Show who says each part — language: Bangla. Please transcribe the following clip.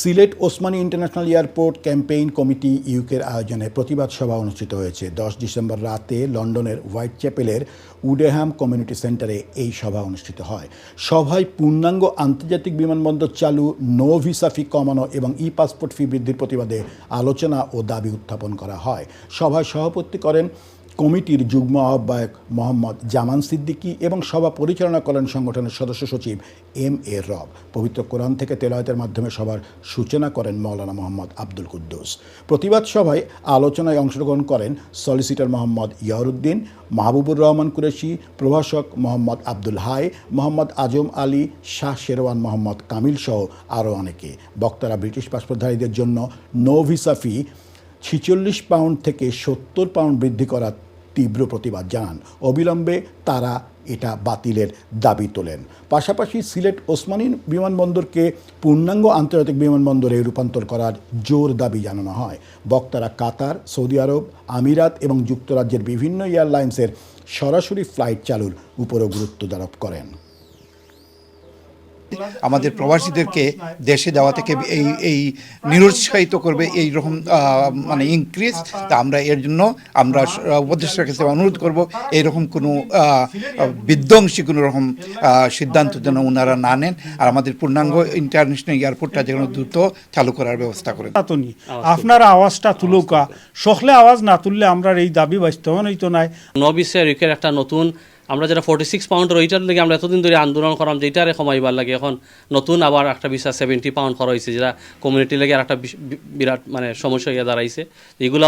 Speaker 1: Sylhet Osmani international airport campaign committee ইউকের আয়োজনে প্রতিবাদ সভা অনুষ্ঠিত হয়েছে। দশ ডিসেম্বর রাতে লন্ডনের হোয়াইট চ্যাপেলের উডেহাম কমিউনিটি সেন্টারে এই সভা অনুষ্ঠিত হয়। সভায় পূর্ণাঙ্গ আন্তর্জাতিক বিমানবন্দর চালু, নো ভিসা ফি কমানো এবং ই পাসপোর্ট ফি বৃদ্ধির প্রতিবাদে আলোচনা ও দাবি উত্থাপন করা হয়। সভায় সভাপতি করেন কমিটির যুগ্ম আহ্বায়ক মোহাম্মদ জামান সিদ্দিকী এবং সভা পরিচালনা করেন সংগঠনের সদস্য সচিব এম এ রব। পবিত্র কোরআন থেকে তেলাওয়াতের মাধ্যমে সভার সূচনা করেন মৌলানা মোহাম্মদ আব্দুল কুদ্দুস। প্রতিবাদ সভায় আলোচনায় অংশগ্রহণ করেন সলিসিটর মোহাম্মদ ইয়ারুদ্দিন মাহবুবুর রহমান কুরেশি, প্রভাষক মোহাম্মদ আব্দুল হাই, মোহাম্মদ আজম আলী, শাহ শেরওয়ান মোহাম্মদ কামিল সহ আরও অনেকে। বক্তারা ব্রিটিশ পাসপোর্টধারীদের জন্য নো ভিসা ফি ছিচল্লিশ পাউন্ড থেকে সত্তর পাউন্ড বৃদ্ধি করার তীব্র প্রতিবাদ জানান। অবিলম্বে তারা এটা বাতিলের দাবি তোলেন। পাশাপাশি সিলেট ওসমানী বিমানবন্দরকে পূর্ণাঙ্গ আন্তর্জাতিক বিমানবন্দরে রূপান্তর করার জোর দাবি জানানো হয়। বক্তারা কাতার, সৌদি আরব, আমিরাত এবং যুক্তরাজ্যের বিভিন্ন এয়ারলাইন্সের সরাসরি ফ্লাইট চালুর উপরও গুরুত্ব আরোপ করেন।
Speaker 2: আমাদের প্রবাসীদেরকে দেশে যাওয়া থেকে এই এই নিরুৎসাহিত করবে এই রকম মানে ইনক্রিজ তা আমরা এর জন্য আমরা উপদেষ্টার কাছে অনুরোধ করব এইরকম কোনো বিধ্বংসী কোনো রকম আহ, সিদ্ধান্ত যেন ওনারা না নেন। আর আমাদের পূর্ণাঙ্গ ইন্টারন্যাশনাল এয়ারপোর্টটা যেন দ্রুত চালু করার ব্যবস্থা করেন।
Speaker 3: আতনি আপনার আওয়াজটা তুলুকা। সখলে আওয়াজ না তুললে আমরা এই দাবি বাস্তবায়ন হইতো নাই।
Speaker 4: নবিসে একটা নতুন আমরা যেটা ফর্টি সিক্স পাউন্ডের ওইটার লাগে আমরা এতদিন ধরে আন্দোলন করাম যেটারে কমাইবার লাগে। এখন নতুন আবার একটা বিষয় সেভেন্টি পাউন্ড করা হয়েছে যেটা কমিউনিটি লেগে আর একটা বিরাট মানে সমস্যা হয়ে দাঁড়াইছে। এগুলো